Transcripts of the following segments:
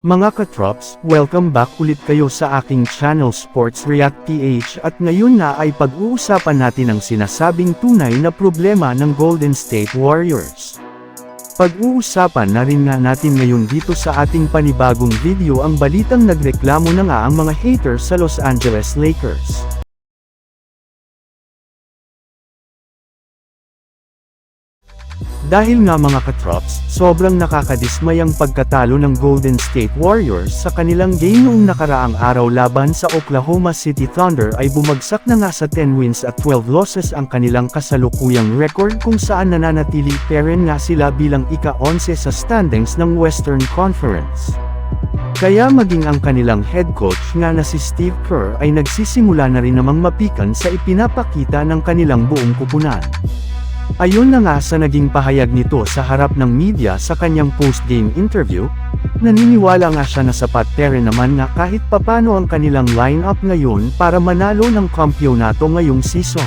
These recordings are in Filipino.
Mga katrops, welcome back ulit kayo sa aking channel Sports React PH at ngayon na ay pag-uusapan natin ang sinasabing tunay na problema ng Golden State Warriors. Pag-uusapan na rin nga natin ngayon dito sa ating panibagong video ang balitang nagreklamo na nga ang mga haters sa Los Angeles Lakers. Dahil nga mga katrops, sobrang nakakadismay ang pagkatalo ng Golden State Warriors sa kanilang game noong nakaraang araw laban sa Oklahoma City Thunder ay bumagsak na nga sa 10 wins at 12 losses ang kanilang kasalukuyang record kung saan nananatili pa rin nga sila bilang ika-11 sa standings ng Western Conference. Kaya maging ang kanilang head coach nga na si Steve Kerr ay nagsisimula na rin namang mapikan sa ipinapakita ng kanilang buong kupunan. Ayon na nga sa naging pahayag nito sa harap ng media sa kanyang post-game interview, naniniwala nga siya na sapat pero naman nga kahit papano ang kanilang lineup ngayon para manalo ng kampyonato ngayong season.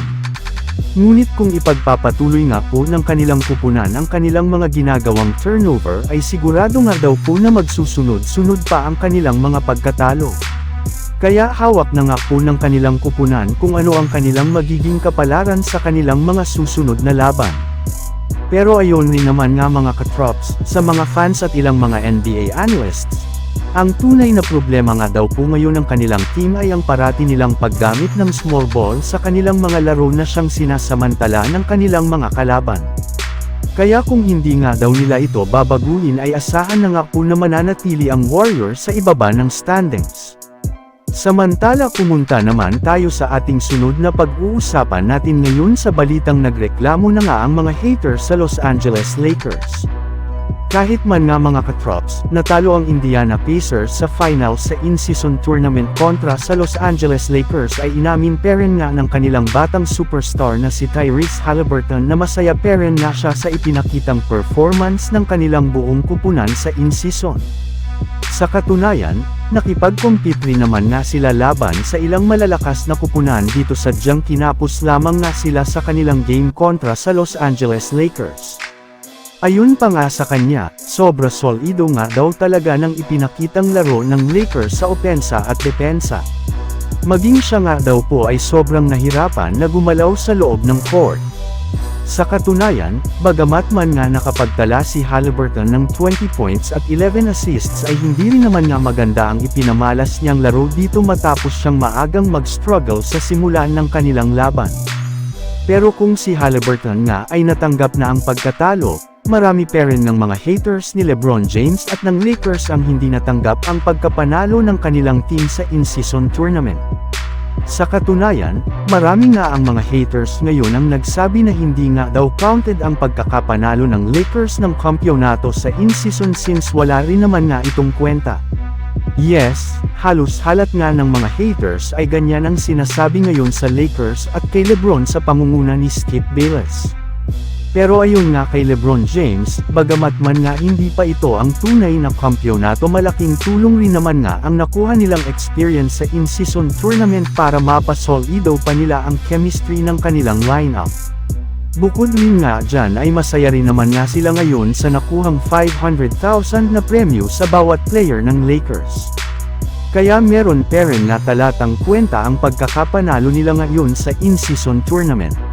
Ngunit kung ipagpapatuloy nga po ng kanilang kupunan ang kanilang mga ginagawang turnover ay sigurado nga daw po na magsusunod-sunod pa ang kanilang mga pagkatalo. Kaya hawak na nga po ng kanilang kupunan kung ano ang kanilang magiging kapalaran sa kanilang mga susunod na laban. Pero ayon rin naman nga mga katrops, sa mga fans at ilang mga NBA analysts, ang tunay na problema nga daw po ngayon ng kanilang team ay ang parati nilang paggamit ng small ball sa kanilang mga laro na siyang sinasamantala ng kanilang mga kalaban. Kaya kung hindi nga daw nila ito babaguhin ay asahan na nga po na mananatili ang Warriors sa ibaba ng standings. Samantala pumunta naman tayo sa ating sunod na pag-uusapan natin ngayon sa balitang nagreklamo na nga ang mga haters sa Los Angeles Lakers. Kahit man nga mga katrops, natalo ang Indiana Pacers sa finals sa in-season tournament kontra sa Los Angeles Lakers ay inamin pa rin nga ng kanilang batang superstar na si Tyrese Halliburton na masaya pa rin nga siya sa ipinakitang performance ng kanilang buong kupunan sa in-season. Sa katunayan, nakipag-compete rin naman nga sila laban sa ilang malalakas na kupunan dito sa diyang kinapos lamang nga sila sa kanilang game kontra sa Los Angeles Lakers. Ayun pa nga sa kanya, sobra solido nga daw talaga ng ipinakitang laro ng Lakers sa opensa at depensa. Maging siya nga daw po ay sobrang nahirapan na gumalaw sa loob ng court. Sa katunayan, bagamat man nga nakapagtala si Halliburton ng 20 points at 11 assists ay hindi rin naman nga maganda ang ipinamalas niyang laro dito matapos siyang maagang mag-struggle sa simula ng kanilang laban. Pero kung si Halliburton nga ay natanggap na ang pagkatalo, marami pa rin ng mga haters ni LeBron James at ng Lakers ang hindi natanggap ang pagkapanalo ng kanilang team sa in-season tournament. Sa katunayan, marami nga ang mga haters ngayon ang nagsabi na hindi nga daw counted ang pagkakapanalo ng Lakers ng kampyonato sa in-season since wala rin naman nga itong kwenta. Yes, halos halat nga ng mga haters ay ganyan ang sinasabi ngayon sa Lakers at kay Lebron sa pangunguna ni Skip Bayless. Pero ayon nga kay Lebron James, bagamat man nga hindi pa ito ang tunay na kampyonato malaking tulong rin naman nga ang nakuha nilang experience sa in-season tournament para mapasolido pa nila ang chemistry ng kanilang lineup. Bukod rin nga dyan ay masaya rin naman nga sila ngayon sa nakuhang 500,000 na premyo sa bawat player ng Lakers. Kaya meron pa rin na talatang kwenta ang pagkakapanalo nila ngayon sa in-season tournament.